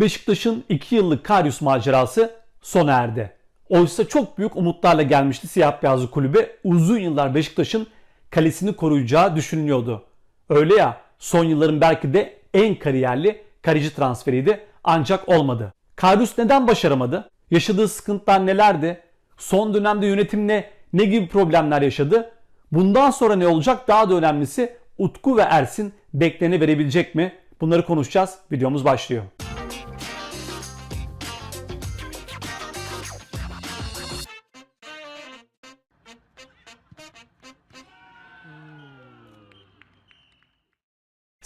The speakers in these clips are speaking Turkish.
Beşiktaş'ın 2 yıllık Karius macerası sona erdi. Oysa çok büyük umutlarla gelmişti siyah beyazlı kulübe. Uzun yıllar Beşiktaş'ın kalesini koruyacağı düşünülüyordu. Öyle ya son yılların belki de en kariyerli kaleci transferiydi ancak olmadı. Karius neden başaramadı? Yaşadığı sıkıntılar nelerdi? Son dönemde yönetimle ne gibi problemler yaşadı? Bundan sonra ne olacak? Daha da önemlisi Utku ve Ersin bekleni verebilecek mi? Bunları konuşacağız. Videomuz başlıyor.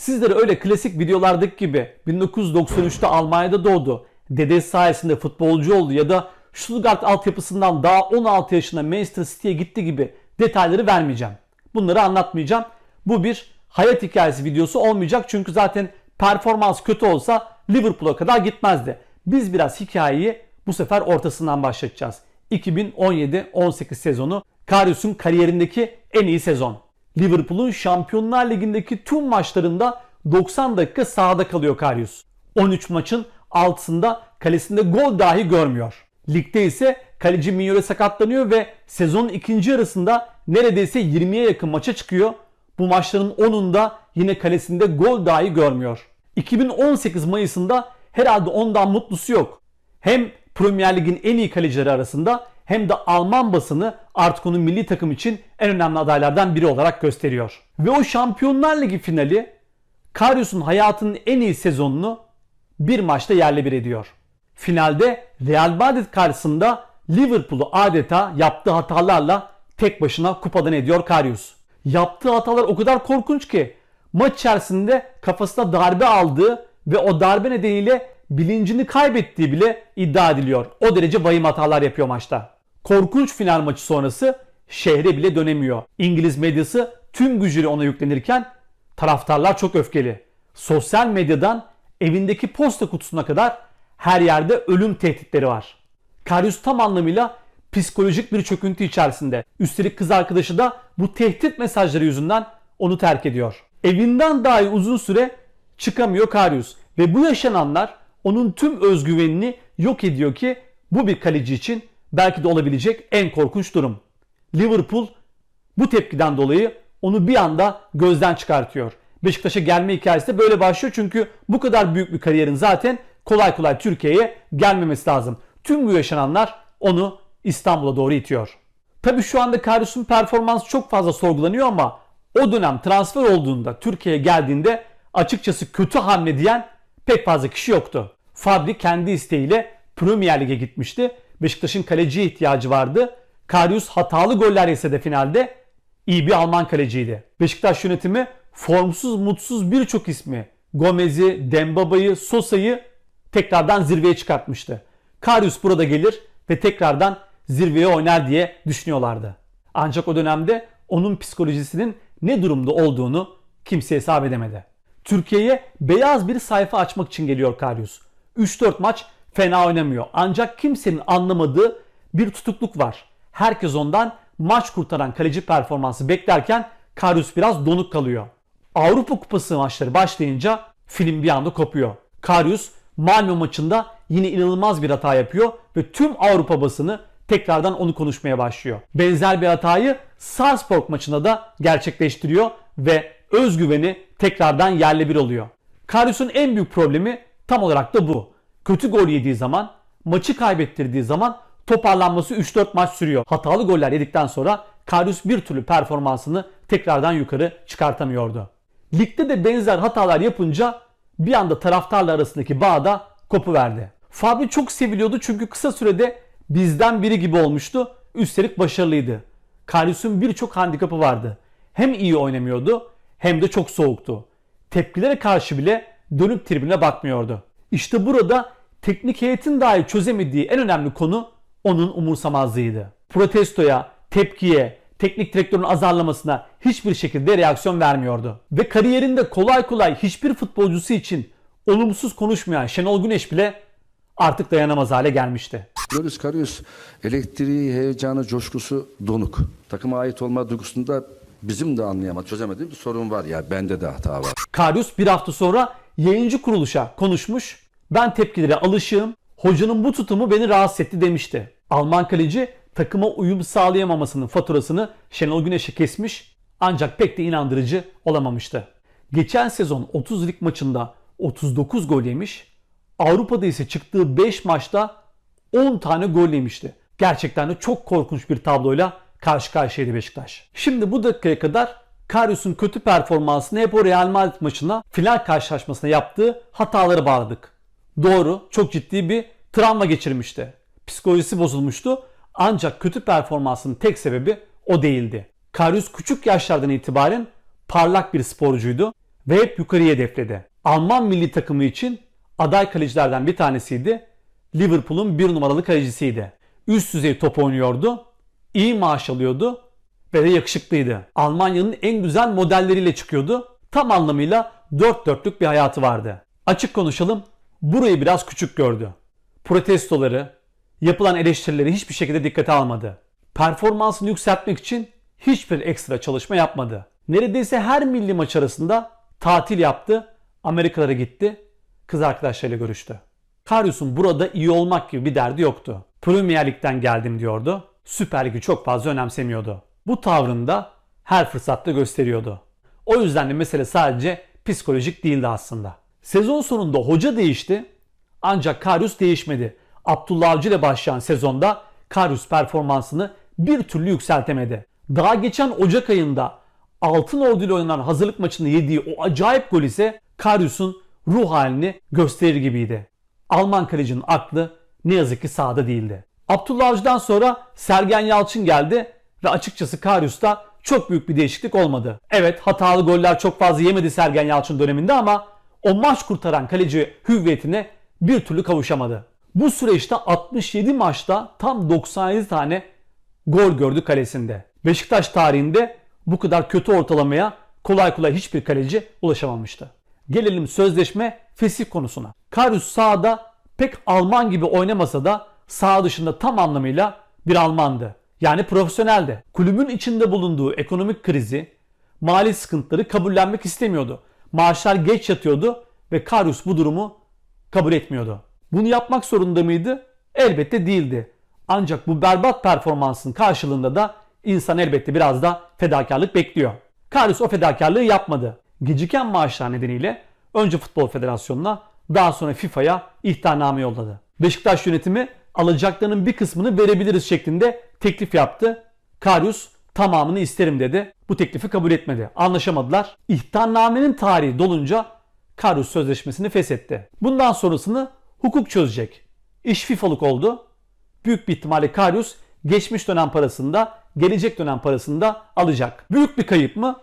Sizlere öyle klasik videolardaki gibi 1993'te Almanya'da doğdu. Dedesi sayesinde futbolcu oldu ya da Stuttgart altyapısından daha 16 yaşında Manchester City'ye gitti gibi detayları vermeyeceğim. Bunları anlatmayacağım. Bu bir hayat hikayesi videosu olmayacak çünkü zaten performans kötü olsa Liverpool'a kadar gitmezdi. Biz biraz hikayeyi bu sefer ortasından başlatacağız. 2017-18 sezonu Karius'un kariyerindeki en iyi sezon. Liverpool'un Şampiyonlar Ligi'ndeki tüm maçlarında 90 dakika sahada kalıyor Karius. 13 maçın 6'sında kalesinde gol dahi görmüyor. Ligde ise kaleci Mignore sakatlanıyor ve sezonun ikinci yarısında neredeyse 20'ye yakın maça çıkıyor. Bu maçların 10'unda yine kalesinde gol dahi görmüyor. 2018 Mayıs'ında herhalde ondan mutlusu yok. Hem Premier Lig'in en iyi kalecileri arasında hem de Alman basını artık onu milli takım için en önemli adaylardan biri olarak gösteriyor. Ve o Şampiyonlar Ligi finali Karius'un hayatının en iyi sezonunu bir maçta yerle bir ediyor. Finalde Real Madrid karşısında Liverpool'u adeta yaptığı hatalarla tek başına kupadan ediyor Karius. Yaptığı hatalar o kadar korkunç ki maç içerisinde kafasına darbe aldığı ve o darbe nedeniyle bilincini kaybettiği bile iddia ediliyor. O derece vahim hatalar yapıyor maçta. Korkunç final maçı sonrası şehre bile dönemiyor. İngiliz medyası tüm gücüyle ona yüklenirken taraftarlar çok öfkeli. Sosyal medyadan evindeki posta kutusuna kadar her yerde ölüm tehditleri var. Karius tam anlamıyla psikolojik bir çöküntü içerisinde. Üstelik kız arkadaşı da bu tehdit mesajları yüzünden onu terk ediyor. Evinden dahi uzun süre çıkamıyor Karius ve bu yaşananlar onun tüm özgüvenini yok ediyor ki bu bir kaleci için belki de olabilecek en korkunç durum. Liverpool bu tepkiden dolayı onu bir anda gözden çıkartıyor. Beşiktaş'a gelme hikayesi de böyle başlıyor çünkü bu kadar büyük bir kariyerin zaten kolay kolay Türkiye'ye gelmemesi lazım. Tüm bu yaşananlar onu İstanbul'a doğru itiyor. Tabii şu anda Karius'un performansı çok fazla sorgulanıyor ama o dönem transfer olduğunda Türkiye'ye geldiğinde açıkçası kötü hamle diyen pek fazla kişi yoktu. Fabri kendi isteğiyle Premier Lig'e gitmişti. Beşiktaş'ın kaleciye ihtiyacı vardı. Karius hatalı goller yese de finalde iyi bir Alman kaleciydi. Beşiktaş yönetimi formsuz mutsuz birçok ismi Gomez'i, Dembaba'yı, Sosa'yı tekrardan zirveye çıkartmıştı. Karius burada gelir ve tekrardan zirveye oynar diye düşünüyorlardı. Ancak o dönemde onun psikolojisinin ne durumda olduğunu kimse hesap edemedi. Türkiye'ye beyaz bir sayfa açmak için geliyor Karius. 3-4 maç fena oynamıyor. Ancak kimsenin anlamadığı bir tutukluk var. Herkes ondan maç kurtaran kaleci performansı beklerken Karius biraz donuk kalıyor. Avrupa Kupası maçları başlayınca film bir anda kopuyor. Karius Malmö maçında yine inanılmaz bir hata yapıyor ve tüm Avrupa basını tekrardan onu konuşmaya başlıyor. Benzer bir hatayı Sarpsborg maçında da gerçekleştiriyor ve özgüveni tekrardan yerle bir oluyor. Karius'un en büyük problemi tam olarak da bu. Kötü gol yediği zaman, maçı kaybettirdiği zaman toparlanması 3-4 maç sürüyor. Hatalı goller yedikten sonra Karius bir türlü performansını tekrardan yukarı çıkartamıyordu. Ligde de benzer hatalar yapınca bir anda taraftarla arasındaki bağ da kopuverdi. Fabri çok seviliyordu çünkü kısa sürede bizden biri gibi olmuştu. Üstelik başarılıydı. Karius'un birçok handikapı vardı. Hem iyi oynamıyordu hem de çok soğuktu. Tepkilere karşı bile dönüp tribüne bakmıyordu. İşte burada teknik heyetin dahi çözemediği en önemli konu onun umursamazlığıydı. Protestoya, tepkiye, teknik direktörün azarlamasına hiçbir şekilde reaksiyon vermiyordu. Ve kariyerinde kolay kolay hiçbir futbolcusu için olumsuz konuşmayan Şenol Güneş bile artık dayanamaz hale gelmişti. Loris Karius elektriği, heyecanı, coşkusu donuk. Takıma ait olma duygusunda bizim de anlayamadık, çözemediğim bir sorun var. Ya bende de hata var. Karius bir hafta sonra yayıncı kuruluşa konuşmuş. Ben tepkilere alışığım. Hocanın bu tutumu beni rahatsız etti demişti. Alman kaleci takıma uyum sağlayamamasının faturasını Şenol Güneş'e kesmiş ancak pek de inandırıcı olamamıştı. Geçen sezon 30 lig maçında 39 gol yemiş, Avrupa'da ise çıktığı 5 maçta 10 tane gol yemişti. Gerçekten de çok korkunç bir tabloyla karşı karşıyaydı Beşiktaş. Şimdi bu dakikaya kadar Karius'un kötü performansını hep o Real Madrid maçına final karşılaşmasına yaptığı hataları bağladık. Doğru, çok ciddi bir travma geçirmişti. Psikolojisi bozulmuştu. Ancak kötü performansının tek sebebi o değildi. Karius küçük yaşlardan itibaren parlak bir sporcuydu ve hep yukarıya hedefledi. Alman milli takımı için aday kalecilerden bir tanesiydi. Liverpool'un bir numaralı kalecisiydi. Üst düzey top oynuyordu, iyi maaş alıyordu ve de yakışıklıydı. Almanya'nın en güzel modelleriyle çıkıyordu. Tam anlamıyla dört dörtlük bir hayatı vardı. Açık konuşalım, burayı biraz küçük gördü. Protestoları, yapılan eleştirileri hiçbir şekilde dikkate almadı. Performansını yükseltmek için hiçbir ekstra çalışma yapmadı. Neredeyse her milli maç arasında tatil yaptı, Amerikalara gitti, kız arkadaşlarıyla görüştü. Karius'un burada iyi olmak gibi bir derdi yoktu. Premier Lig'den geldim diyordu. Süper Lig'i çok fazla önemsemiyordu. Bu tavrında her fırsatta gösteriyordu. O yüzden de mesele sadece psikolojik değildi aslında. Sezon sonunda hoca değişti ancak Karius değişmedi. Abdullah Avcı ile başlayan sezonda Karius performansını bir türlü yükseltemedi. Daha geçen Ocak ayında Altın Ordu ile oynanan hazırlık maçında yediği o acayip gol ise Karius'un ruh halini gösterir gibiydi. Alman kalecinin aklı ne yazık ki sahada değildi. Abdullah Avcı'dan sonra Sergen Yalçın geldi ve açıkçası Karius'ta çok büyük bir değişiklik olmadı. Evet hatalı goller çok fazla yemedi Sergen Yalçın döneminde ama o maç kurtaran kaleci hüviyetine bir türlü kavuşamadı. Bu süreçte 67 maçta tam 97 tane gol gördü kalesinde. Beşiktaş tarihinde bu kadar kötü ortalamaya kolay kolay hiçbir kaleci ulaşamamıştı. Gelelim sözleşme fesih konusuna. Karius sahada pek Alman gibi oynamasa da sağ dışında tam anlamıyla bir Almandı. Yani profesyoneldi. Kulübün içinde bulunduğu ekonomik krizi, mali sıkıntıları kabullenmek istemiyordu. Maaşlar geç yatıyordu ve Karius bu durumu kabul etmiyordu. Bunu yapmak zorunda mıydı? Elbette değildi. Ancak bu berbat performansın karşılığında da insan elbette biraz da fedakarlık bekliyor. Karius o fedakarlığı yapmadı. Geciken maaşlar nedeniyle önce Futbol Federasyonu'na daha sonra FIFA'ya ihtarname yolladı. Beşiktaş yönetimi alacaklarının bir kısmını verebiliriz şeklinde teklif yaptı. Karius tamamını isterim dedi. Bu teklifi kabul etmedi. Anlaşamadılar. İhtarnamenin tarihi dolunca Karius sözleşmesini feshetti. Bundan sonrasını hukuk çözecek. İş FIFA'lık oldu. Büyük bir ihtimalle Karius geçmiş dönem parasında, gelecek dönem parasında alacak. Büyük bir kayıp mı?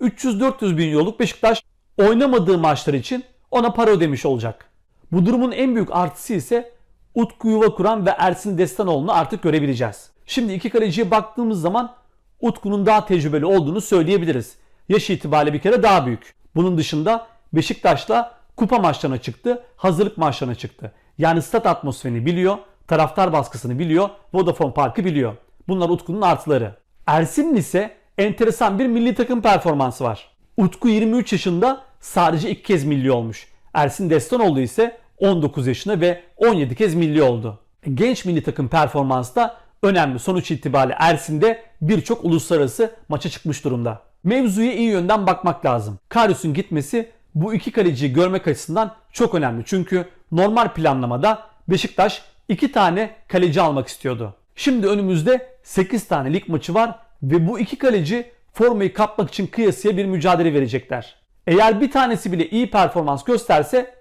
300-400 bin euroluk Beşiktaş oynamadığı maçlar için ona para ödemiş olacak. Bu durumun en büyük artısı ise Utku Yuva kuran ve Ersin Destanoğlu'nu artık görebileceğiz. Şimdi iki kaleciye baktığımız zaman Utku'nun daha tecrübeli olduğunu söyleyebiliriz. Yaş itibariyle bir kere daha büyük. Bunun dışında Beşiktaş'la kupa maçlarına çıktı, hazırlık maçlarına çıktı. Yani stat atmosferini biliyor, taraftar baskısını biliyor, Vodafone Park'ı biliyor. Bunlar Utku'nun artıları. Ersin'in ise enteresan bir milli takım performansı var. Utku 23 yaşında sadece iki kez milli olmuş. Ersin Destanoğlu ise 19 yaşında ve 17 kez milli oldu. Genç milli takım performansı önemli. Sonuç itibariyle Ersin de birçok uluslararası maça çıkmış durumda. Mevzuya iyi yönden bakmak lazım. Karius'un gitmesi bu iki kaleciyi görmek açısından çok önemli. Çünkü normal planlamada Beşiktaş iki tane kaleci almak istiyordu. Şimdi önümüzde 8 tane lig maçı var ve bu iki kaleci formayı kapmak için kıyasıya bir mücadele verecekler. Eğer bir tanesi bile iyi performans gösterse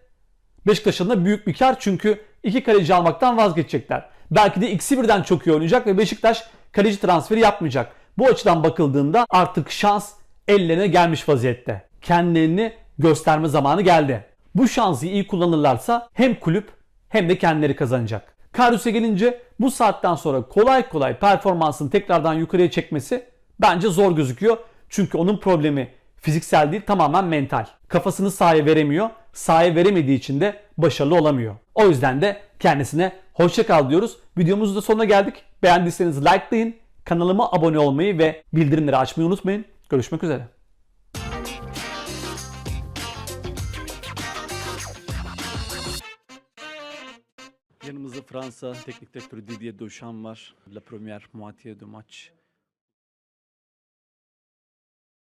Beşiktaş'ın da büyük bir kar çünkü iki kaleci almaktan vazgeçecekler. Belki de ikisi birden çok iyi oynayacak ve Beşiktaş kaleci transferi yapmayacak. Bu açıdan bakıldığında artık şans ellerine gelmiş vaziyette. Kendilerini gösterme zamanı geldi. Bu şansı iyi kullanırlarsa hem kulüp hem de kendileri kazanacak. Karius'a gelince bu saatten sonra kolay kolay performansını tekrardan yukarıya çekmesi bence zor gözüküyor. Çünkü onun problemi fiziksel değil tamamen mental. Kafasını sahaya veremiyor. Sahaya veremediği için de başarılı olamıyor. O yüzden de kendisine hoşça kal diyoruz. Videomuzun da sonuna geldik. Beğendiyseniz likelayın. Kanalıma abone olmayı ve bildirimleri açmayı unutmayın. Görüşmek üzere. Yanımızda Fransa teknik direktörü Didier Deschamps var. La première moitié du match